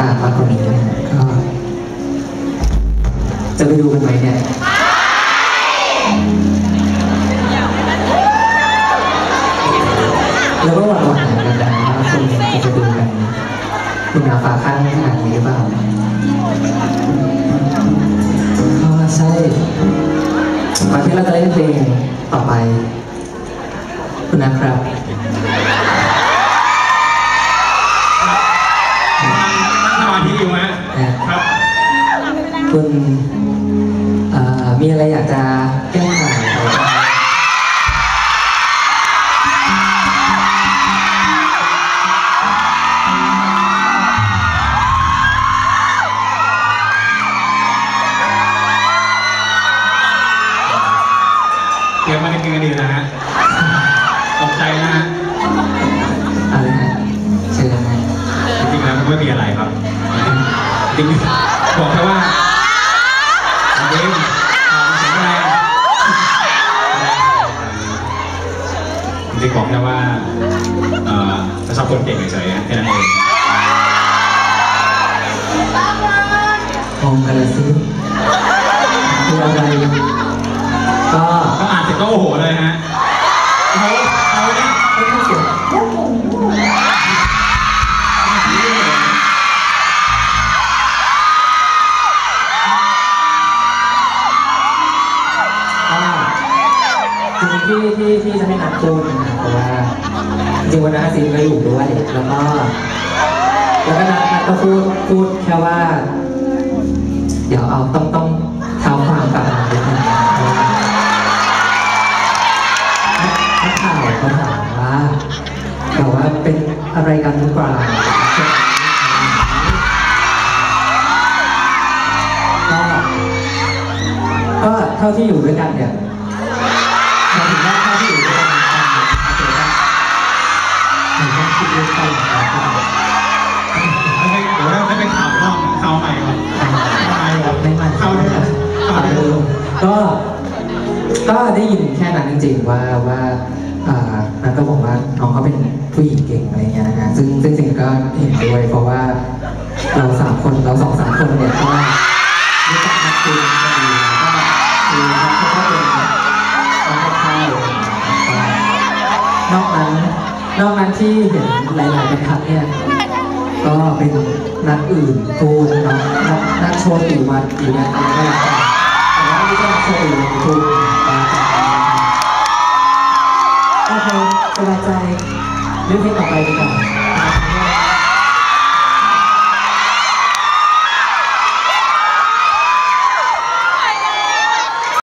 ตามมากกว่านี้นะก็จะไปดูกันไหมเนี่ยแล้วก็หวังหวังกันนะว่าคนจะไปดูกันคุณอาฟ้าข้างขนาดนี้หรือเปล่าก็ใช่ก่อนที่เราจะเล่นเพลงต่อไป คุณนะครับ คุณเอ่อมีอะไรอยากจะแก้ไขไหมครับเตรียมมาในเกมกันดีนะฮะตกใจนะฮะอะไรนะเชิญนะจริงๆแล้วมันไม่มีอะไรครับจริง จริงๆบอกแค่ว่าเอ่อจะชอบคนเก่งเฉยๆแค่นั้นเองมองกันเลยสิคืออะไรก็ก็อ่านเสร็จก็โอ้โหเลยฮะ ที่ที่ที่จะไม่นัดพูดนะครับเพราะว่าจริงๆวันนั้นอาซีนก็อยู่ด้วยแล้วก็แล้วก็นัดนัดก็พูดพูดแค่ว่า เดี๋ยวเอาต้องต้องเท้าความกลับมานิดนึงนะครับเพราะว่านักข่าวเขาถามว่าแบบว่าเป็นอะไรกันหรือเปล่าก็ก็เท่าที่อยู่ด้วยกันเนี่ย ก็ก็ได้ยินแค่นั้นจริง ๆ ว่าว่าอ่านัทก็บอกว่าน้องเขาเป็นผู้หญิงเก่งอะไรเงี้ยนะฮะซึ่งซึ่งจริงก็เห็นด้วยเพราะว่าเราสามคนเราสองสามคนเนี่ยก็รู้จักนักคุยกันดีแล้วก็คือเขาก็เป็นน้องค่ายอะไรอย่ายนอกนั้นนอกนั้นที่เห็นหลายๆบรรทัดเนี่ยก็เป็นนัดอื่นพูดเนาะนัดนัดโชว์กี่วันกี่วันอะไรก็แล้ว ช่นัดโชว์อื่นพูดโอเคสบายใจเรื่องเพลงต่อไปดีกว่า